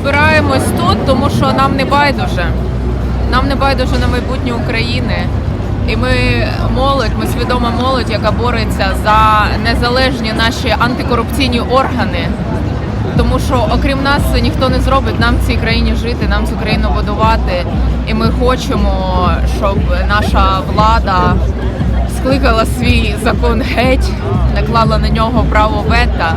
збираємось тут, тому що нам не байдуже. Нам не байдуже на майбутнє України. І ми молодь, ми свідома молодь, яка бореться за незалежні наші антикорупційні органи. Тому що окрім нас ніхто не зробить нам в цій країні жити, нам цю країну будувати. І ми хочемо, щоб наша влада скликала свій закон геть, наклала на нього право вета,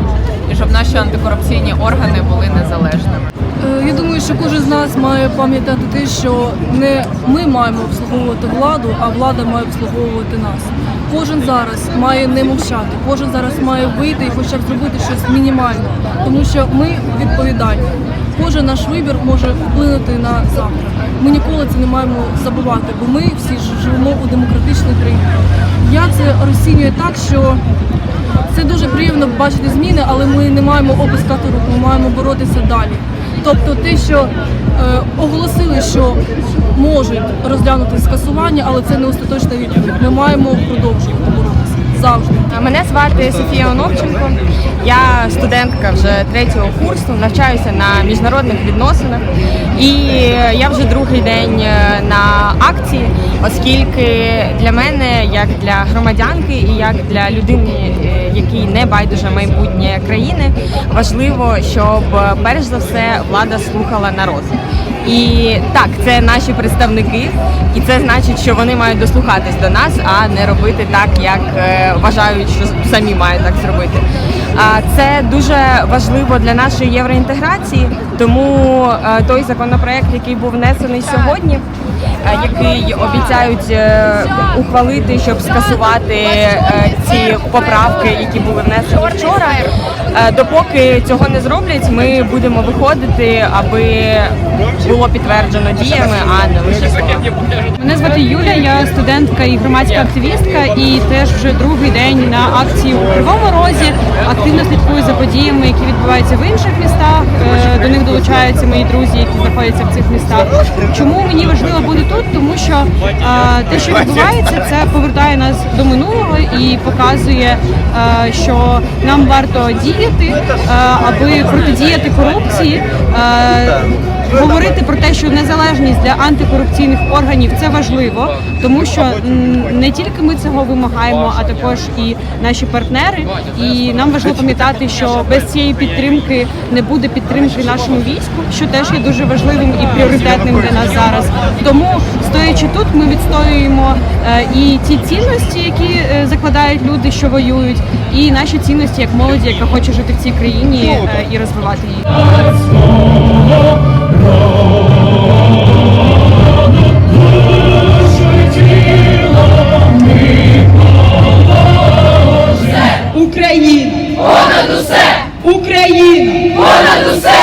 і щоб наші антикорупційні органи були незалежними. Я думаю, що кожен з нас має пам'ятати те, що не ми маємо обслуговувати владу, а влада має обслуговувати нас. Кожен зараз має не мовчати, кожен зараз має вийти і хоча б зробити щось мінімальне, тому що ми відповідальні. Кожен наш вибір може вплинути на завтра. Ми ніколи це не маємо забувати, бо ми всі живемо у демократичній країні. Я це розцінюю так, що це дуже приємно бачити зміни, але ми не маємо опускати руку, ми маємо боротися далі. Тобто те, що е, оголосили, що можуть розглянути скасування, але це не остаточна відповідь. Ми маємо продовжувати боротися завжди. Мене звати Софія Оновченко. Я студентка вже третього курсу, навчаюся на міжнародних відносинах. І я вже другий день е, на акції, оскільки для мене, як для громадянки і як для людини, якій не байдуже майбутнє країни, важливо, щоб е, перш за все влада слухала народ. І так, це наші представники, і це значить, що вони мають дослухатись до нас, а не робити так, як е, вважають, що самі мають так зробити. А це дуже важливо для нашої євроінтеграції, тому е, той законопроект, який був внесений сьогодні, який обіцяють е, ухвалити, щоб скасувати е, ці поправки, які були внесені вчора. Е, Допоки цього не зроблять, ми будемо виходити, аби було підтверджено діями, а не лише словами. Мене звати Юля, я студентка і громадська активістка, і теж вже другий день на акції у Кривому Розі. Активно слідкую за подіями, які відбуваються в інших містах. Е, До них долучаються мої друзі, які знаходяться в цих містах. Чому мені важливо бути тут? Тому що а, те, що відбувається, це повертає нас до минулого і показує, а, що нам варто діяти, а, аби протидіяти корупції. е, говорити про те, що незалежність для антикорупційних органів це важливо, тому що не тільки ми цього вимагаємо, а також і наші партнери. І нам важливо пам'ятати, що без цієї підтримки не буде підтримки нашому війську, що теж є дуже важливим і пріоритетним для нас зараз. Тому, стоячи тут, ми відстоюємо е, і ті цінності, які е, закладають люди, що воюють, і наші цінності як молоді, яка хоче жити в цій країні е, і розвивати її. Україна! Понад усе! Україна! Понад усе!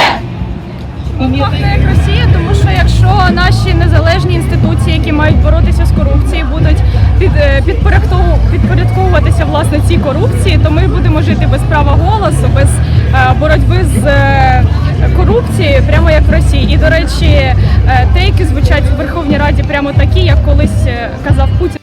Пахне як Росія, тому що якщо наші незалежні інституції, які мають боротися з корупцією, будуть е, підпорядкову- підпорядковуватися власне цій корупції, то ми будемо жити без права голосу, без е, боротьби з е, корупцією, прямо як в Росії. І до речі, те, які звучать в Верховній Раді, прямо такі, як колись казав Путін